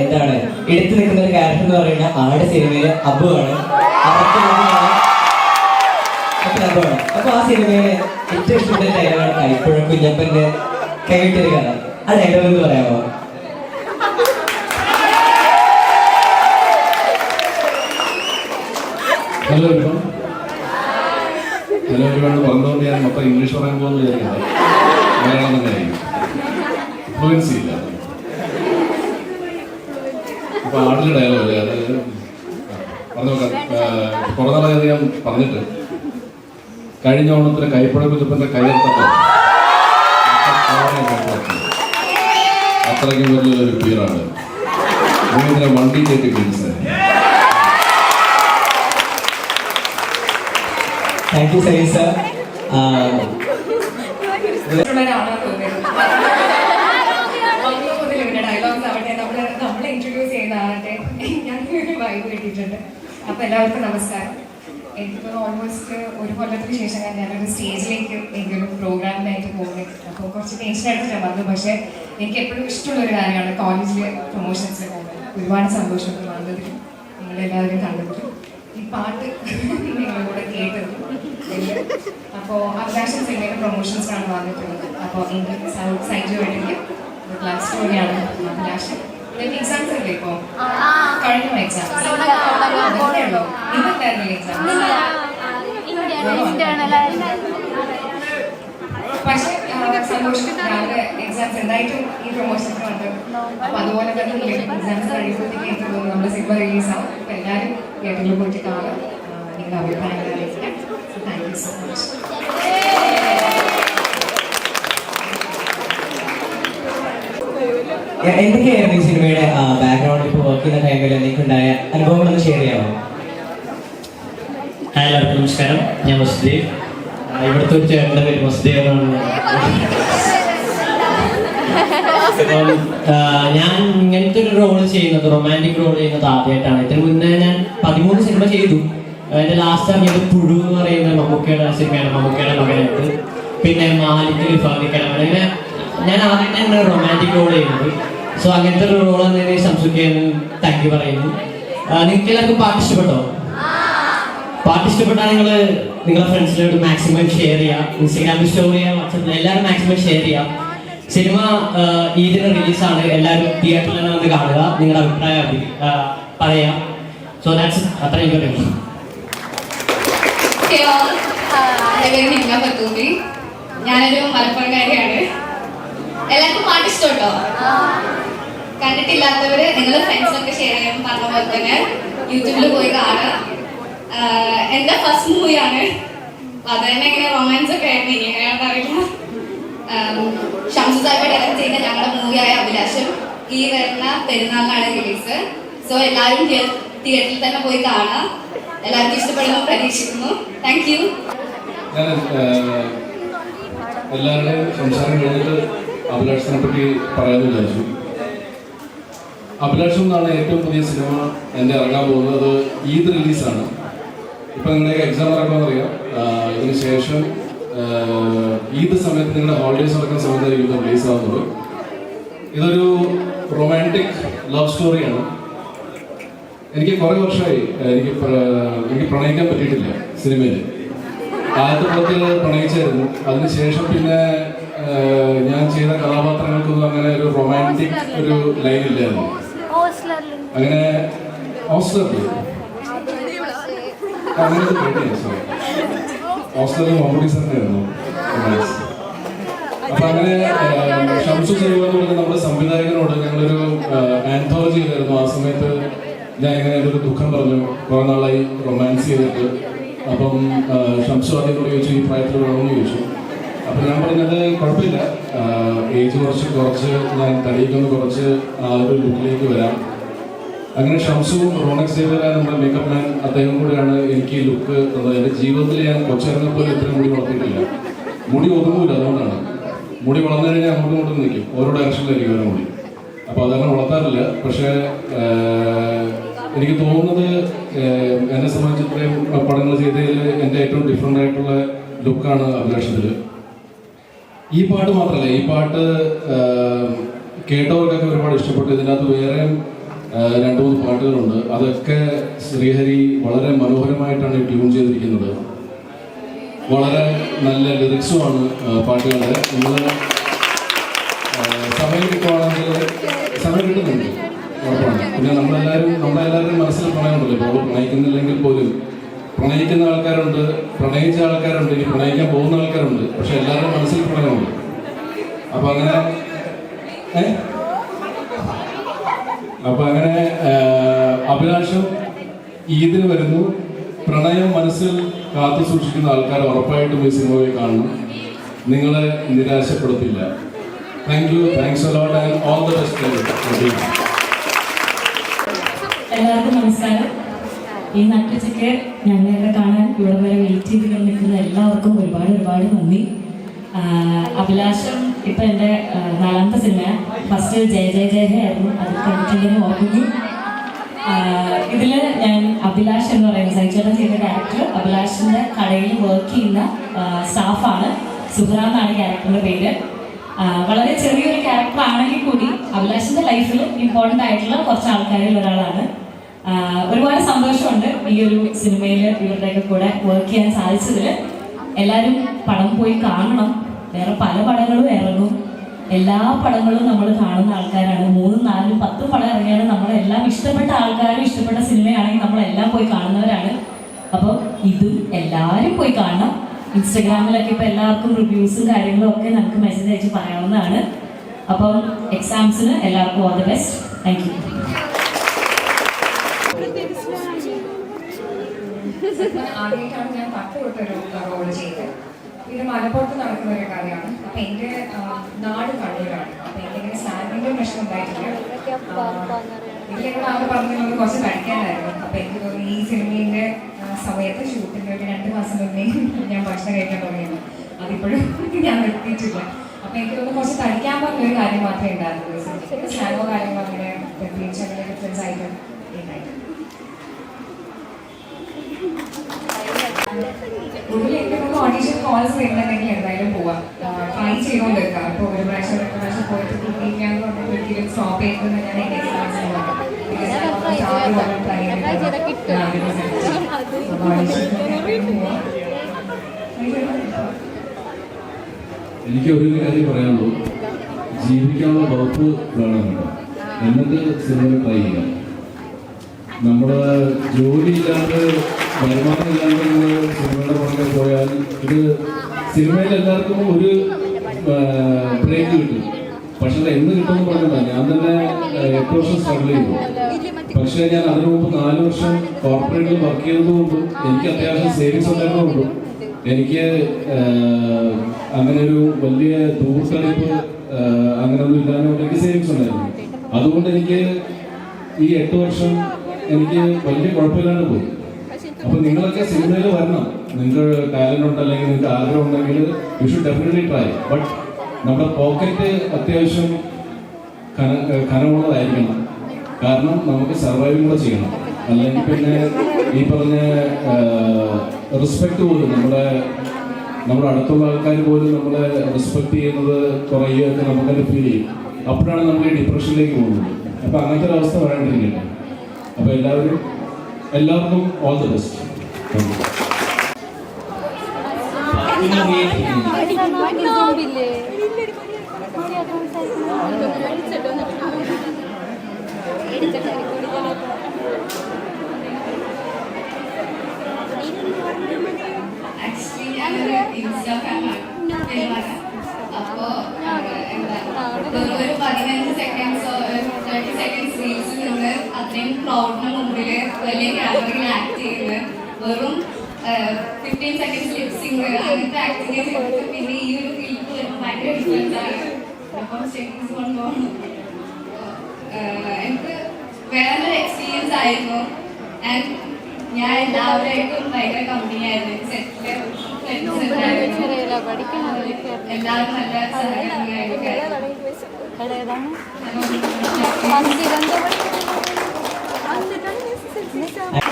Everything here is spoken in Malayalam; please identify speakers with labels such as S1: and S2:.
S1: എന്താണ്? എടുത്തു നിൽക്കുന്ന ഒരു ക്യാരക്ടർ എന്ന് പറയുന്ന ആട് സിനിമയിലെ അബു ആണ്. അപ്പൊ ആ സിനിമയിലെ ഏറ്റവും ഇഷ്ടപ്പെട്ട ഡയലോഗാണ് കൈപ്പുഴ കുഞ്ഞപ്പന്റെ കൈവിട്ടൊരു കഥ. ആ ഡയലോഗ് എന്ന് പറയാമോ?
S2: ഹലോ ഹലോ ഇവിടെ പറഞ്ഞുകൊണ്ട് ഞാൻ മൊത്തം ഇംഗ്ലീഷ് പറയാൻ പോകുന്ന വിചാരിക്കുന്നത് മലയാളം തന്നെ ആയിരിക്കും. ഫ്ലുവൻസി ഇല്ല. അപ്പൊ ആടിന്റെ ഡയലോഗ് അത് പറഞ്ഞു കുറെ നാളായത് ഞാൻ പറഞ്ഞിട്ട്. കഴിഞ്ഞ ഓണത്തിന് കൈപ്പുഴ കുതിപ്പന്റെ കയ്യെത്തപ്പോ അത്രയ്ക്കും വലിയൊരു പീറാണ്. ഇങ്ങനെ വണ്ടി കയറ്റി കിട്ടുന്നത്
S1: താങ്ക് യു സൈ സർ
S3: അപ്പൊ എല്ലാവർക്കും നമസ്കാരം. എനിക്ക് ഓൾമോസ്റ്റ് ഒരു കൊല്ലത്തിന് ശേഷം ഞാൻ ഞാനൊരു സ്റ്റേജിലേക്ക് എങ്കിലും പ്രോഗ്രാമിനായിട്ട് പോകുന്നത് അപ്പോൾ കുറച്ച് ടെൻഷനായിട്ട് ഞാൻ വന്നു. പക്ഷേ എനിക്ക് എപ്പോഴും ഇഷ്ടമുള്ള ഒരു കാര്യമാണ് കോളേജിൽ പ്രൊമോഷൻസിൽ പോകുന്നത്. ഒരുപാട് സന്തോഷം വന്നതിൽ നിങ്ങളെല്ലാവരും കണ്ടതിൽ ഈ പാട്ട് നിങ്ങളുടെ കേട്ടത്. അപ്പോൾ അഭിലാഷൻ സിനിമയുടെ ആണ് വന്നിട്ടുള്ളത്. അപ്പോൾ എനിക്ക് സൈജുമായിട്ടെങ്കിൽ ക്ലാസ് സ്റ്റോറിയാണ് അഭിലാഷൻ നിങ്ങൾക്ക് എക്സാംസ് അല്ലേ ഇപ്പോൾ കഴിഞ്ഞു എക്സാംസ് ഉള്ളൂ ഇന്നുണ്ടായിരുന്നില്ല എക്സാംസ് പക്ഷേ ആ, സന്തോഷം രാവിലെ എക്സാംസ് എന്തായിട്ടും ഈ പ്രൊമോഷൻസ് ഉണ്ട് അപ്പൊ അതുപോലെ തന്നെ എക്സാംസ് കഴിയുമ്പോഴത്തേക്ക് എനിക്ക് തോന്നുന്നു നമ്മുടെ സിനിമ റിലീസ് ആവും. അപ്പൊ എല്ലാവരും തിയേറ്ററിൽ പോയിട്ട് കാണാം ആ, നിങ്ങളുടെ അഭിപ്രായങ്ങൾ അറിയിക്കാം താങ്ക് യു സോ മച്ച്
S1: എന്തൊക്കെയായിരുന്നു ഈ സിനിമയുടെ ബാക്ക്ഗ്രൗണ്ടിൽ ഇപ്പോൾ വർക്ക് ചെയ്യുന്ന ടൈമിൽ ഉണ്ടായ അനുഭവങ്ങൾ ഷെയർ ചെയ്യാമോ?
S4: ഹായ് എല്ലാവർക്കും നമസ്കാരം. ഞാൻ വസുദേവ്. ഇവിടുത്തെ ഒരു ചേട്ടന്റെ പേര് വസുദേവ് എന്നാണ് ഞാൻ ഇങ്ങനത്തെ ഒരു റോൾ ചെയ്യുന്നത് റൊമാന്റിക് റോൾ ചെയ്യുന്നത് ആദ്യമായിട്ടാണ് ഇതിന് മുന്നേ ഞാൻ പതിമൂന്ന് സിനിമ ചെയ്തു. എന്റെ ലാസ്റ്റ് ഇറങ്ങിയത് പുഴു എന്ന് പറയുന്ന മമ്മൂക്കയുടെ സിനിമയാണ് മമ്മൂക്കയുടെ മകനായിട്ട് പിന്നെ മാലിക് ഫാദിക്കട അങ്ങനെ ഞാൻ ആദ്യമായിട്ടാണ് റൊമാന്റിക് റോൾ ചെയ്യുന്നത്. സോ അങ്ങനത്തെ ഒരു റോൾ എന്നതിന് സംസുഖിക്കാൻ താങ്ക് യു പറയുന്നു. നിങ്ങൾക്ക് എല്ലാവർക്കും പാട്ട് ഇഷ്ടപ്പെട്ടോ? പാട്ട് ഇഷ്ടപ്പെട്ടാൽ നിങ്ങൾ നിങ്ങളുടെ ഫ്രണ്ട്സിനോട് മാക്സിമം ഷെയർ ചെയ്യുക ഇൻസ്റ്റാഗ്രാമിൽ സ്റ്റോറി ചെയ്യുക വാട്സപ്പിൽ എല്ലാവരും മാക്സിമം ഷെയർ ചെയ്യാം. സിനിമ ഈ ഈദിന് റിലീസാണ് എല്ലാവരും തിയേറ്ററിൽ തന്നെ വന്ന് കാണുക. നിങ്ങളുടെ അഭിപ്രായം പറയാം. സോ ദാറ്റ്സ് അത്രയും
S3: പത്തൂമ്പി. ഞാനൊരു മലപ്പുറംകാരിയാണ്. എല്ലാവർക്കും പാട്ട് ഇഷ്ടമുണ്ടോ? കണ്ടിട്ടില്ലാത്തവര് നിങ്ങളുടെ ഫ്രണ്ട്സൊക്കെ ഷെയർ ചെയ്യാൻ പറഞ്ഞ പോലെ തന്നെ യൂട്യൂബിൽ പോയി കാണുക. എന്റെ ഫസ്റ്റ് മൂവിയാണ് അത് തന്നെ ഇങ്ങനെ റൊമാൻസ് ഒക്കെ ആയിരുന്നു. ഇനി അറിയില്ല. ഷംസു സാഹിബ് ചെയ്യുന്ന ഞങ്ങളുടെ മൂവിയായ അഭിലാഷം. ഈ വരുന്ന പെരുന്നാളിനാണ് റിലീസ് സോ എല്ലാവരും തിയേറ്ററിൽ തന്നെ പോയി കാണാം. എല്ലാവർക്കും ഇഷ്ടപ്പെടുന്നു പ്രതീക്ഷിക്കുന്നു. താങ്ക് യു
S2: അഭിലാഷത്തിനെ പറ്റി പറയാമെന്ന് വിചാരിച്ചു. അഭിലാഷം എന്നാണ് ഏറ്റവും പുതിയ സിനിമ എന്റെ ഇറങ്ങാൻ പോകുന്നത്. ഈദ് റിലീസാണ് ഇപ്പം നിങ്ങളുടെ എക്സാം നടക്കുമെന്ന് അറിയാം ഇതിന് ശേഷം ഈദ് സമയത്ത് നിങ്ങളുടെ ഹോളിഡേസ് നടക്കുന്ന സമയത്തായിരിക്കും ഇത് റിലീസ് ആവുന്നത് ഇതൊരു റൊമാന്റിക് ലവ് സ്റ്റോറിയാണ് എനിക്ക് കുറെ വർഷമായി എനിക്ക് എനിക്ക് പ്രണയിക്കാൻ പറ്റിയിട്ടില്ല സിനിമയിൽ. ആദ്യത്തെ പടത്തിൽ പ്രണയിച്ചായിരുന്നു. അതിനുശേഷം പിന്നെ ഞാൻ ചെയ്ത കഥാപാത്രങ്ങൾക്കൊന്നും അങ്ങനെ ഒരു റൊമാന്റിക് ഒരു ലൈൻ ഇല്ലായിരുന്നു. അങ്ങനെ ഓസ്ലറിൽ അങ്ങനെ ഓസ്ലറിൽ മമ്മൂട്ടി സാറിനായിരുന്നു. അപ്പൊ അങ്ങനെ ഷംസു ചെയ്യുക എന്ന് പറഞ്ഞ നമ്മുടെ സംവിധായകനോട് ഞങ്ങളൊരു ആന്തോളജി ചെയ്തായിരുന്നു ആ സമയത്ത് ഞാൻ ഇങ്ങനെ എന്റെ ഒരു ദുഃഖം പറഞ്ഞു. കുറെ നാളായി റൊമാൻസ് ചെയ്തിട്ട്. അപ്പം ഷംസു ആദ്യം കൂടി ചോദിച്ചു ഈ പ്രായത്തിൽ വേണമെന്ന് ചോദിച്ചു. അപ്പൊ ഞാൻ പറഞ്ഞത് കുഴപ്പമില്ല. ഏജ് കുറച്ച് കുറച്ച് ഞാൻ തടിയിക്കൊന്ന് കുറച്ച് ആ ഒരു ലുക്കിലേക്ക് വരാം. അങ്ങനെ ഷംസുവും റോണക് സേവ്യറായ നമ്മുടെ മേക്കപ്പ് മാൻ അദ്ദേഹം കൂടെയാണ് എനിക്ക് ഈ ലുക്ക് തന്നത്. എന്റെ ജീവിതത്തിൽ ഞാൻ കൊച്ചിറങ്ങപ്പോൾ ഇത്രയും മുടി വളർത്തിയിട്ടില്ല. മുടി ഒതുങ്ങൂല അതുകൊണ്ടാണ്. മുടി വളർന്നു കഴിഞ്ഞാൽ അങ്ങോട്ടും ഇങ്ങോട്ടും നിൽക്കും. ഓരോ ഡയറക്ഷനിലായിരിക്കും ഓരോ മുടി. അപ്പോൾ അതങ്ങനെ വളർത്താറില്ല. പക്ഷേ എനിക്ക് തോന്നുന്നത് എന്നെ സംബന്ധിച്ച് ഇത്രയും പടങ്ങൾ ചെയ്തതിൽ എന്റെ ഏറ്റവും ഡിഫറെന്റ് ആയിട്ടുള്ള ലുക്കാണ് അഭിലാഷത്തിൽ. ഈ പാട്ട് മാത്രമല്ല ഈ പാട്ട് കേട്ടവർക്കൊക്കെ ഒരുപാട് ഇഷ്ടപ്പെട്ടു. ഇതിനകത്ത് വേറെയും രണ്ട് മൂന്ന് പാട്ടുകളുണ്ട്. അതൊക്കെ ശ്രീഹരി വളരെ മനോഹരമായിട്ടാണ് ട്യൂൺ ചെയ്തിരിക്കുന്നത്. വളരെ നല്ല ലിറിക്സുമാണ് പാട്ടുകളുടെ. നമ്മൾ സമയം കിട്ടുവാണെങ്കിൽ സമയം കിട്ടുന്നുണ്ട്. ഉറപ്പാണ്. പിന്നെ നമ്മളെല്ലാവരും നമ്മളെല്ലാവരുടെയും മനസ്സിൽ പ്രണയമുണ്ടല്ലോ. ഇപ്പോൾ പ്രണയിക്കുന്നില്ലെങ്കിൽ പോലും പ്രണയിക്കുന്ന ആൾക്കാരുണ്ട് പ്രണയിച്ച ആൾക്കാരുണ്ട് ഇനി പ്രണയിക്കാൻ പോകുന്ന ആൾക്കാരുണ്ട്. പക്ഷെ എല്ലാവരുടെയും മനസ്സിൽ പ്രണയമുണ്ട്. അപ്പൊ അങ്ങനെ ഏ? അപ്പൊ അങ്ങനെ അഭിലാഷം ഈദിന് വരുന്നു. പ്രണയം മനസ്സിൽ കാത്തു സൂക്ഷിക്കുന്ന ആൾക്കാർ ഉറപ്പായിട്ടും ഈ സിനിമ പോയി കാണണം. നിങ്ങളെ നിരാശപ്പെടുത്തില്ല. Thank you thanks a lot and all the best
S5: എല്ലാവർക്കും നമസ്കാരം. ഈ നട്ടുച്ചയ്ക്ക് ഞങ്ങളെ കാണാൻ ഇവിടെ വരെ വെയിറ്റ് ചെയ്ത് എല്ലാവർക്കും ഒരുപാട് ഒരുപാട് നന്ദി. അഭിലാഷം ഇപ്പൊ എന്റെ നാലാമത്തെ സിനിമ. ഫസ്റ്റ് ജയ ജയ ജയ ഹേ ആയിരുന്നു. അത് ഓർക്കുന്നു ഇതിൽ ഞാൻ അഭിലാഷ് എന്ന് പറയുന്ന സൈചേട്ടൻ ചെയ്യുന്ന ക്യാരക്ടർ അഭിലാഷിന്റെ കടയിൽ വർക്ക് ചെയ്യുന്ന സ്റ്റാഫാണ് സുഹ്ര എന്നാണ് ക്യാരക്ടറിന്റെ പേര്. വളരെ ചെറിയൊരു ക്യാരക്ടർ ആണെങ്കിൽ കൂടി അഭിലാഷിന്റെ ലൈഫിൽ ഇമ്പോർട്ടന്റ് ആയിട്ടുള്ള കുറച്ച് ആൾക്കാരിൽ ഒരാളാണ്. ഒരുപാട് സന്തോഷമുണ്ട് ഈ ഒരു സിനിമയിൽ ഇവരുടെയൊക്കെ കൂടെ വർക്ക് ചെയ്യാൻ സാധിച്ചതിൽ എല്ലാവരും പടം പോയി കാണണം. വേറെ പല പടങ്ങളും ഇറങ്ങും. എല്ലാ പടങ്ങളും നമ്മൾ കാണുന്ന ആൾക്കാരാണ്. മൂന്നും നാലും പത്തും പടം ഇറങ്ങിയാലും നമ്മളെല്ലാം ഇഷ്ടപ്പെട്ട ആൾക്കാരും ഇഷ്ടപ്പെട്ട സിനിമയാണെങ്കിൽ നമ്മളെല്ലാം പോയി കാണുന്നവരാണ്. അപ്പോൾ ഇതും എല്ലാവരും പോയി കാണണം. ഇൻസ്റ്റഗ്രാമിലൊക്കെ ഇപ്പോൾ എല്ലാവർക്കും റിവ്യൂസും കാര്യങ്ങളും ഒക്കെ നമുക്ക് മെസ്സേജ് അയച്ച് പറയാവുന്നതാണ്. അപ്പം എക്സാംസിന് എല്ലാവർക്കും all the best thank you
S3: ആദ്യമായിട്ടാണ് ഞാൻ പത്ത് ചെയ്തത്. ഇത് മലപ്പുറത്ത് നടക്കുന്ന ഒരു കാര്യമാണ്. അപ്പൊ എന്റെ നാട് കണ്ണൂരാണ്. അപ്പൊ എനിക്കിങ്ങനെ സ്ലാങ്ങിന്റെ പ്രശ്നം ഉണ്ടായിട്ടില്ല. ഇതിലൂടെ ആകെ പറഞ്ഞത് കുറച്ച് കഴിക്കാനായിരുന്നു അപ്പൊ എനിക്ക് തോന്നി ഈ സിനിമയുടെ ആ, സമയത്ത് ഷൂട്ടിന്റെ ഒരു രണ്ട് മാസം മുന്നേ ഞാൻ ഭക്ഷണം കഴിക്കാൻ തുടങ്ങിയത്. അതിപ്പോഴും ഞാൻ നിർത്തിയിട്ടില്ല. അപ്പൊ എനിക്ക് തോന്നുന്നു കുറച്ച് കഴിക്കാൻ പറഞ്ഞ ഒരു കാര്യം മാത്രമേ ഉണ്ടായിരുന്നുള്ളൂ സ്ലാങ്ങോ കാര്യങ്ങളോ അങ്ങനെ പ്രത്യേകിച്ച് അങ്ങനെ ഡിഫറൻസ് ആയിട്ട് ഓഡീഷൻ കോൾസ് വരുന്നുണ്ടെങ്കിൽ എന്തായാലും പോവാം. ട്രൈ ചെയ്തുകൊണ്ടിരിക്കാം ഇപ്പോൾ ഒരു പ്രാവശ്യം രണ്ട് പ്രാവശ്യം പോയിട്ട് കിട്ടിയില്ലാന്ന് പറഞ്ഞിട്ട് സ്റ്റോപ്പ് ചെയ്തത്. ഞാൻ എന്റെ എക്സ്പീരിയൻസ്
S2: എനിക്ക് ഒരു കാര്യം പറയാനുള്ളൂ. ജീവിക്കാനുള്ള വകുപ്പ് വേണമെന്നുണ്ട് എന്നിട്ട് സിനിമ ട്രൈ ചെയ്യാം. നമ്മൾ ജോലിയില്ലാതെ വരുമാനമില്ലാതെ നമ്മൾ സിനിമയുടെ പുറകെ പോയാൽ ഇത് സിനിമയിൽ എല്ലാവർക്കും ഒരു ബ്രേക്ക് കിട്ടും പക്ഷെ അത് എന്ന് കിട്ടുമെന്ന് പറഞ്ഞില്ല ഞാൻ തന്നെ എട്ട് വർഷം സ്ട്രഗിൾ ചെയ്തു പക്ഷേ ഞാൻ അതിനു മുമ്പ് നാല് വർഷം കോർപ്പറേറ്റിൽ വർക്ക് ചെയ്തതുകൊണ്ടും എനിക്ക് അത്യാവശ്യം സേവിങ്സ് ഉണ്ടായിരുന്നതുകൊണ്ടും എനിക്ക് അങ്ങനെ ഒരു വലിയ ദൂർത്തടിപ്പ് ആഹ്, അങ്ങനെയൊന്നും ഇല്ലാതെ എനിക്ക് സേവിങ്സ് ഉണ്ടായിരുന്നു അതുകൊണ്ട് എനിക്ക് ഈ എട്ട് വർഷം എനിക്ക് വലിയ കുഴപ്പമില്ലാണ്ട് പോയി. അപ്പൊ നിങ്ങളൊക്കെ സിനിമയിൽ വരണം. നിങ്ങൾക്ക് ടാലന്റ് ഉണ്ട് അല്ലെങ്കിൽ നിങ്ങൾക്ക് ആഗ്രഹം ഉണ്ടെങ്കിൽ you should definitely try but നമ്മുടെ പോക്കറ്റ് അത്യാവശ്യം കന കനമുള്ളതായിരിക്കണം. കാരണം നമുക്ക് സർവൈവും കൂടെ ചെയ്യണം. അല്ലെങ്കിൽ പിന്നെ ഈ പറഞ്ഞ റെസ്പെക്ട് പോലും നമ്മുടെ നമ്മുടെ അടുത്തുള്ള ആൾക്കാർ പോലും നമ്മളെ റെസ്പെക്ട് ചെയ്യുന്നത് കുറയുകയൊക്കെ നമുക്കത് ഫീൽ ചെയ്യും. അപ്പോഴാണ് നമ്മൾ ഈ ഡിപ്രഷനിലേക്ക് പോകുന്നത്. അപ്പം അങ്ങനത്തെ ഒരു അവസ്ഥ അപ്പോൾ എല്ലാവരും എല്ലാവർക്കും ഓൾ ദി ബെസ്റ്റ്
S6: അപ്പോ എന്താ വെറും ഒരു പതിനഞ്ച് സെക്കൻഡ്സ് തേർട്ടി സെക്കൻഡ് റീൽസിൽ നിന്ന് അത്രയും ക്രൗഡിന് മുമ്പിൽ വലിയ ക്യാമറയിൽ ആക്ട് ചെയ്യുന്നത് വെറും ഫിഫ്റ്റീൻ സെക്കൻഡ്സ് ലിപ്സിങ് അങ്ങനത്തെ ആക്ടിങ് ചെയ്തിട്ട് പിന്നെ ഈ ഒരു ഫീൽഡ് വരുമ്പോൾ ഭയങ്കര ഡിഫറൻസ് ആണ് അപ്പം സ്റ്റെപ്പിങ്സ് കൊണ്ടുപോകണം എനിക്ക് വേറൊരു എക്സ്പീരിയൻസ് ആയിരുന്നു. ആൻഡ് ഞാൻ എല്ലാവരായിട്ടും ഭയങ്കര കമ്പനി ആയിരുന്നു. സെറ്റിൽ ഫ്രണ്ട്സ് ഉണ്ടായിരുന്നു
S7: പഠിക്കണം
S6: എല്ലാവരും നല്ല സഹകരണമായിട്ടൊക്കെ
S7: ഏതാണ്
S6: അതുകൊണ്ട്
S7: പന്തിരന്തപടി